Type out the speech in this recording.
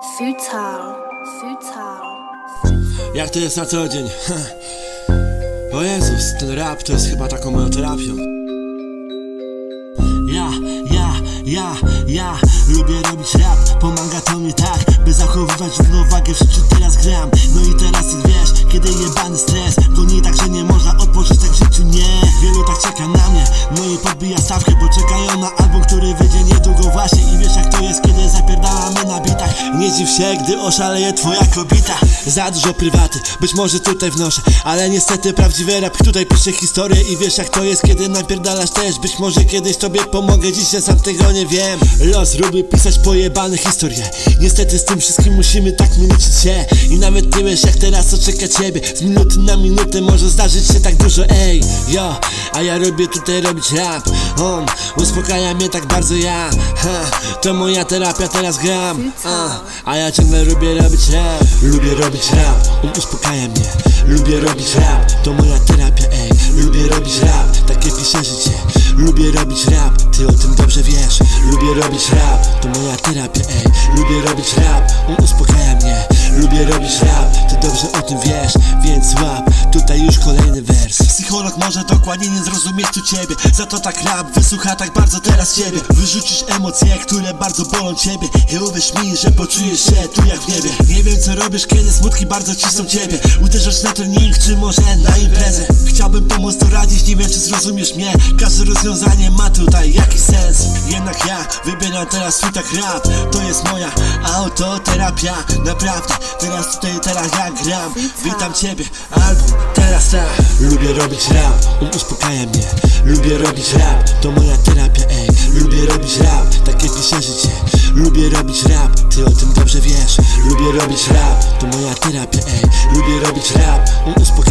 Futile, futile. Jak to jest na co dzień? O Jezus, ten rap to jest chyba taką moją terapią. Ja, ja, ja, ja lubię robić rap, pomaga to mi tak, by zachowywać równowagę w życiu teraz gram. No i teraz wiesz, kiedy jebany stres goni tak, że nie można odpocząć bitach. Nie dziw się, gdy oszaleje twoja kobita. Za dużo prywaty, być może tutaj wnoszę, ale niestety prawdziwy rap tutaj pisze historię i wiesz jak to jest, kiedy napierdalasz też. Być może kiedyś tobie pomogę, dziś ja sam tego nie wiem. Los lubi pisać pojebane historie. Niestety z tym wszystkim musimy tak minąć się i nawet nie wiesz jak teraz co czeka ciebie. Z minuty na minutę może zdarzyć się tak dużo, ej, yo, a ja lubię tutaj robić rap. On uspokaja mnie tak bardzo ja, ha, to moja terapia teraz gram. A, a ja ciągle lubię robić rap, lubię robić rap, on uspokaja mnie. Lubię robić rap, to moja terapia, ej, lubię robić rap, takie piszę życie. Lubię robić rap, ty o tym dobrze wiesz. Lubię robić rap, to moja terapia, ej. Lubię robić rap, on uspokaja mnie. Lubię robić rap, dobrze o tym wiesz, więc łap, tutaj już kolejny wers. Psycholog może dokładnie nie zrozumieć tu ciebie, za to tak rap wysłucha tak bardzo teraz ciebie. Wyrzucisz emocje, które bardzo bolą ciebie i uwierz mi, że poczujesz się tu jak w niebie. Nie wiem co robisz, kiedy smutki bardzo cisną ciebie. Uderzasz na trening, czy może na imprezę. Chciałbym pomóc doradzić, nie wiem czy zrozumiesz mnie. Każde rozwiązanie ma tutaj jakiś sens. Ja wybieram teraz swój tak rap. To jest moja autoterapia. Naprawdę, teraz tutaj, teraz ja gram. Witam ciebie, album, teraz tak. Lubię robić rap, on uspokaja mnie. Lubię robić rap, to moja terapia, ej. Lubię robić rap, takie piszę życie. Lubię robić rap, ty o tym dobrze wiesz. Lubię robić rap, to moja terapia, ej. Lubię robić rap, on uspokaja